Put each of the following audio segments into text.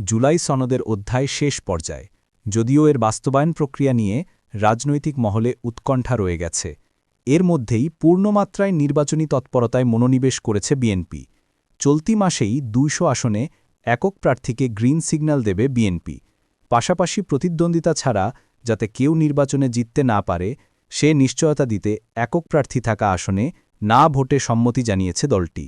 জুলাই সনদের অধ্যায় শেষ পর্যায়ে, যদিও এর বাস্তবায়ন প্রক্রিয়া নিয়ে রাজনৈতিক মহলে উৎকণ্ঠা রয়ে গেছে। এর মধ্যেই পূর্ণমাত্রায় নির্বাচনী তৎপরতায় মনোনিবেশ করেছে বিএনপি। চলতি মাসেই দুইশো আসনে একক প্রার্থীকে গ্রিন সিগন্যাল দেবে বিএনপি। পাশাপাশি প্রতিদ্বন্দ্বিতা ছাড়া যাতে কেউ নির্বাচনে জিততে না পারে, সে নিশ্চয়তা দিতে একক প্রার্থী থাকা আসনে না ভোটে সম্মতি জানিয়েছে দলটি।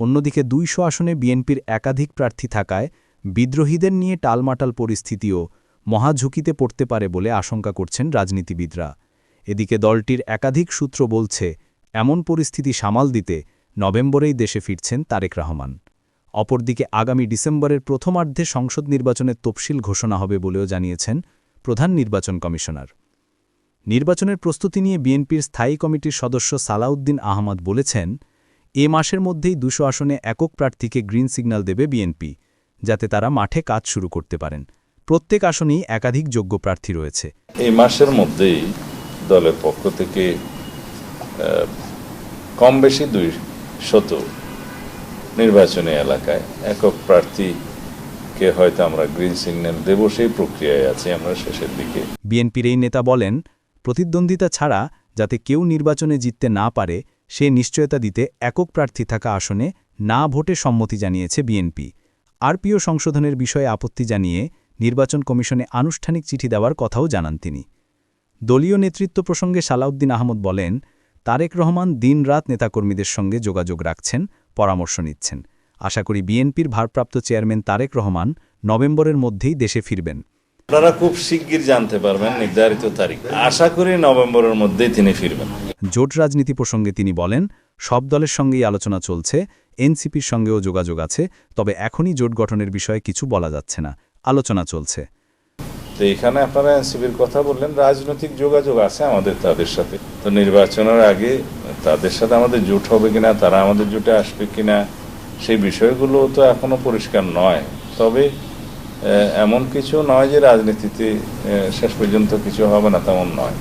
অন্যদিকে দুইশো আসনে বিএনপির একাধিক প্রার্থী থাকায় বিদ্রোহীদের নিয়ে টালমাটাল পরিস্থিতিও মহাঝুঁকিতে পড়তে পারে বলে আশঙ্কা করছেন রাজনীতিবিদরা। এদিকে দলটির একাধিক সূত্র বলছে, এমন পরিস্থিতি সামাল দিতে নভেম্বরেই দেশে ফিরছেন তারেক রহমান। অপরদিকে আগামী ডিসেম্বরের প্রথমার্ধে সংসদ নির্বাচনের তফসিল ঘোষণা হবে বলেও জানিয়েছেন প্রধান নির্বাচন কমিশনার। নির্বাচনের প্রস্তুতি নিয়ে বিএনপির স্থায়ী কমিটির সদস্য সালাউদ্দিন আহমদ বলেছেন, এ মাসের মধ্যেই দুশো আসনে একক প্রার্থীকে গ্রিন সিগন্যাল দেবে বিএনপি। যাতে তারা মাঠে কাজ শুরু করতে পারেন। প্রত্যেক আসনেই একাধিক যোগ্য প্রার্থী রয়েছে। এই মাসের মধ্যেই দলের পক্ষ থেকে কম বেশি দুই শত নির্বাচনী এলাকায় একক প্রার্থীকে হয়তো আমরা গ্রিন সিগন্যাল দেব সেই প্রক্রিয়ায় আছি আমরা শেষের দিকে। বিএনপির এই নেতা বলেন প্রতিদ্বন্দ্বিতা ছাড়া যাতে কেউ নির্বাচনে জিততে না পারে সে নিশ্চয়তা দিতে একক প্রার্থী থাকা আসনে না ভোটে সম্মতি জানিয়েছে বিএনপি। আরপিও সংশোধনের বিষয়ে আপত্তি জানিয়ে নির্বাচন কমিশনে আনুষ্ঠানিক চিঠি দেওয়ার কথাও জানান তিনি। দলীয় নেতৃত্ব প্রসঙ্গে সালাউদ্দিন আহমদ বলেন তারেক রহমান দিনরাত নেতাকর্মীদের সঙ্গে যোগাযোগ রাখছেন পরামর্শ নিচ্ছেন। আশা করি বিএনপির ভারপ্রাপ্ত চেয়ারম্যান তারেক রহমান নভেম্বরের মধ্যেই দেশে ফিরবেন। আপনারা খুব শিগগির জানতে পারবেন নির্ধারিত তারিখ। আশা করি নভেম্বরের মধ্যেই তিনি ফিরবেন। জোট রাজনীতি প্রসঙ্গে তিনি বলেন সব দলের সঙ্গেই আলোচনা চলছে এনসিপির সঙ্গেও যোগাযোগ আছে তবে এখনই জোট গঠনের বিষয়ে কিছু বলা যাচ্ছে না। আলোচনা চলছে। তো এখানে আপনারা এনসিপির কথা বললেন রাজনৈতিক যোগাযোগ আছে আমাদের তাদের সাথে। তো নির্বাচনের আগে তাদের সাথে আমাদের জোট হবে কিনা তারা আমাদের জোটে আসবে কিনা সেই বিষয়গুলো তো এখনও পরিষ্কার নয়। তবে এমন কিছু নয় যে রাজনীতিতে শেষ পর্যন্ত কিছু হবে না তেমন নয়।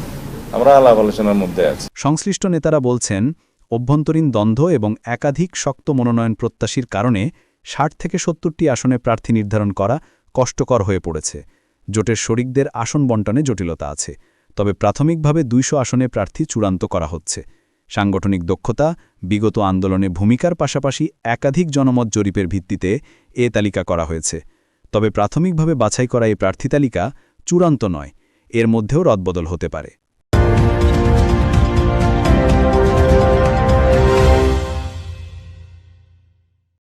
আমরা আলাপ আলোচনার মধ্যে আছি। সংশ্লিষ্ট নেতারা বলছেন অভ্যন্তরীণ দ্বন্দ্ব এবং একাধিক শক্ত মনোনয়ন প্রত্যাশীর কারণে ষাট থেকে সত্তরটি আসনে প্রার্থী নির্ধারণ করা কষ্টকর হয়ে পড়েছে। জোটের শরিকদের আসন বন্টনে জটিলতা আছে, তবে প্রাথমিকভাবে দুইশো আসনে প্রার্থী চূড়ান্ত করা হচ্ছে। সাংগঠনিক দক্ষতা, বিগত আন্দোলনে ভূমিকার পাশাপাশি একাধিক জনমত জরিপের ভিত্তিতে এ তালিকা করা হয়েছে। তবে প্রাথমিকভাবে বাছাই করা এই প্রার্থী তালিকা চূড়ান্ত নয়, এর মধ্যেও রদবদল হতে পারে।